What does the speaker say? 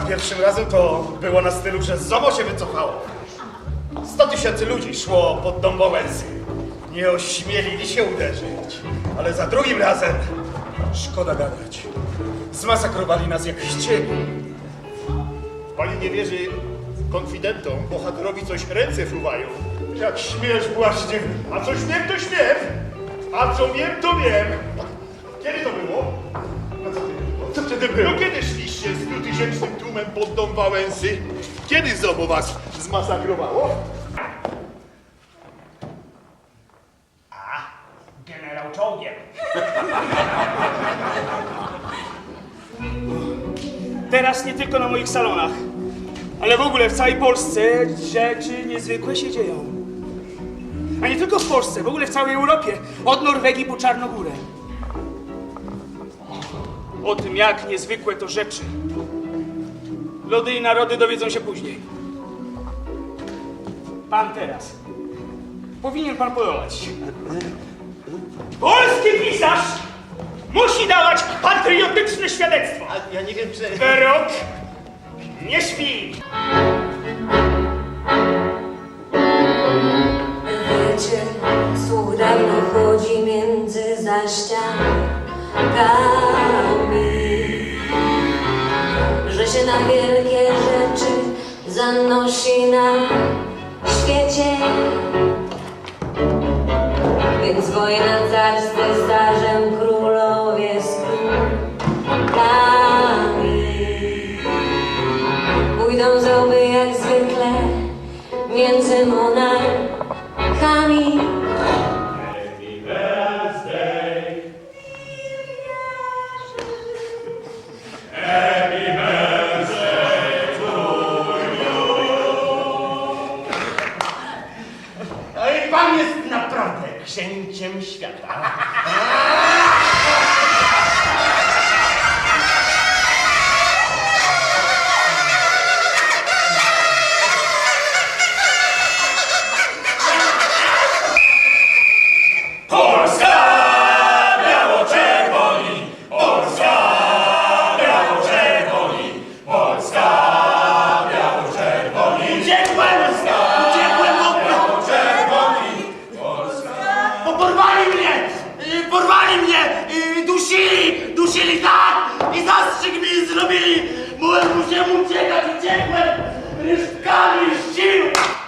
pierwszym razem to było na stylu, że ZOMO się wycofało. 100 tysięcy ludzi szło pod dom. Nie ośmielili się uderzyć. Ale za drugim razem, szkoda gadać, zmasakrowali nas jak chcieli. Pani nie wierzy konfidentom, bohaterowi coś ręce fruwają. Jak śmiesz właśnie. A co śmiem, to śmiem. A co wiem, to wiem. Kiedy to było? No co ty, co wtedy było? No kiedy stutysięcznym tłumem pod dom Wałęsy? Kiedy ZOMO was zmasakrowało? Generał czołgiem. Teraz nie tylko na moich salonach, ale w ogóle w całej Polsce rzeczy niezwykłe się dzieją. A nie tylko w Polsce, w ogóle w całej Europie, od Norwegii po Czarnogórę. O tym, jak niezwykłe to rzeczy, lody i narody dowiedzą się później. Pan teraz. Powinien pan podobać. Polski pisarz musi dawać patriotyczne świadectwo. A ja nie wiem, czy... Rok nie śpi. Wiecie, słuch dawno chodzi między zaściankami, na wielkie rzeczy zanosi na świecie. Więc wojna car pan jest naprawdę księciem świata. musiałem uciekać! Uciekłem! Resztkami sił!